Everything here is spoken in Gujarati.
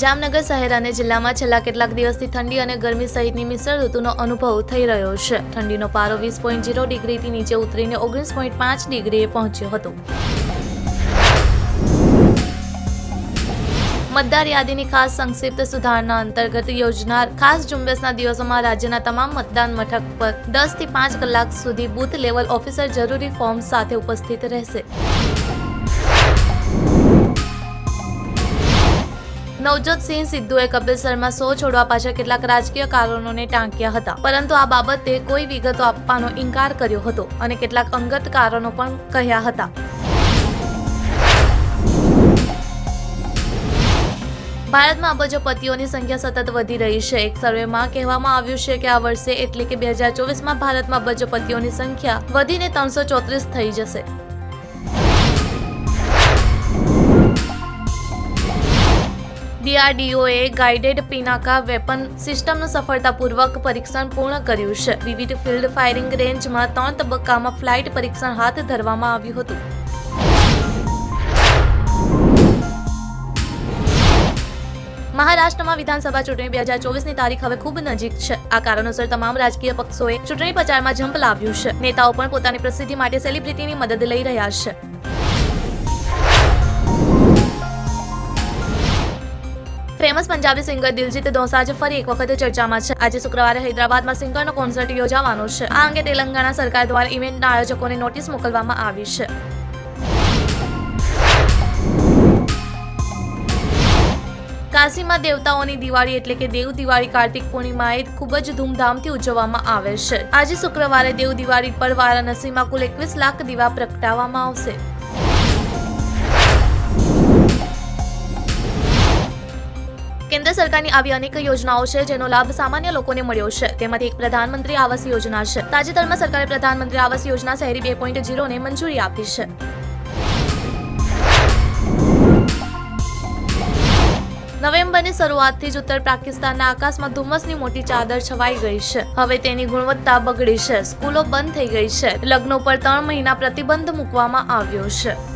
જામનગર શહેર અને જિલ્લામાં છેલ્લા કેટલાક દિવસથી ઠંડી અને ગરમી સહિતની મિશ્ર ઋતુનો અનુભવ થઈ રહ્યો છે. ઠંડીનો પારો વીસ પોઈન્ટ ઝીરો ડિગ્રીથી નીચે ઉતરીને ઓગણીસ પોઈન્ટ પાંચ ડિગ્રીએ પહોંચ્યો હતો. મતદાર યાદીની ખાસ સંક્ષિપ્ત સુધારણા અંતર્ગત યોજનાર ખાસ ઝુંબેશના દિવસોમાં રાજ્યના તમામ મતદાન મથક પર દસથી પાંચ કલાક સુધી બૂથ લેવલ ઓફિસર જરૂરી ફોર્મ સાથે ઉપસ્થિત રહેશે. નવજોત સિંહ સિદ્ધુએ કપિલ શર્મા શો છોડવા પાછળ કેટલાક રાજકીય કારણોને ટાંક્યા હતા. પરંતુ આ બાબતે કોઈ વિગતો આપવાનો ઇનકાર કર્યો હતો અને કેટલાક અંગત કારણો પણ કહ્યા હતા. ભારતમાં અબજોપતિઓની સંખ્યા સતત વધી રહી છે. એક સર્વેમાં કહેવામાં આવ્યું છે કે આ વર્ષે એટલે કે બે હજાર ચોવીસમાં ભારતમાં અબજોપતિઓની સંખ્યા વધીને ત્રણસો ચોત્રીસ થઈ જશે. ડીઆરડીઓએ ગાઇડેડ પિનાકા વેપન સિસ્ટમનું સફળતાપૂર્વક પરીક્ષણ પૂર્ણ કર્યું છે. વિવિધ ફિલ્ડ ફાયરિંગ રેન્જમાં ત્રણ તબક્કામાં ફ્લાઇટ પરીક્ષણ હાથ ધરવામાં આવ્યું હતું. મહારાષ્ટ્રમાં વિધાનસભા ચૂંટણી બે હજાર ચોવીસની તારીખ હવે ખૂબ નજીક છે. આ કારણોસર તમામ રાજકીય પક્ષોએ ચૂંટણી પ્રચારમાં જંપ લાવ્યું છે. નેતાઓ પણ પોતાની પ્રસિદ્ધિ માટે સેલિબ્રિટીની મદદ લઈ રહ્યા છે. ફેમસ પંજાબી સિંગર દિલજીત દોસાજ ફરી એક વખત ચર્ચામાં છે. આજે શુક્રવારે હૈદરાબાદમાં સિંગરનો કોન્સર્ટ યોજાવાનો છે. આ અંગે તેલંગાણા સરકાર દ્વારા ઇવેન્ટના આયોજકોને નોટિસ મોકલવામાં આવી છે. કાશીમાં દેવતાઓની દિવાળી એટલે કે દેવ દિવાળી કાર્તિક પૂર્ણિમાએ ખૂબ જ ધૂમધામથી ઉજવવામાં આવે છે. આજે શુક્રવારે દેવ દિવાળી પર વારાણસીમાં કુલ એકવીસ લાખ દીવા પ્રગટાવવામાં આવશે. સરકારની આવી અનેક યોજનાઓ છે, જેનો લાભ સામાન્ય લોકોને મળ્યો છે. તેમાંથી એક પ્રધાનમંત્રી આવાસ યોજના છે. તાજેતરમાં સરકારે પ્રધાનમંત્રી આવાસ યોજના શહેરી બે પોઈન્ટ જીરોને મંજૂરી આપી છે. નવેમ્બરની શરૂઆતથી જ ઉત્તર પાકિસ્તાનના આકાશમાં ધુમ્મસની મોટી ચાદર છવાઈ ગઈ છે. હવે તેની ગુણવત્તા બગડી છે. સ્કૂલો બંધ થઈ ગઈ છે. લગ્નો પર ત્રણ મહિના પ્રતિબંધ મૂકવામાં આવ્યો છે.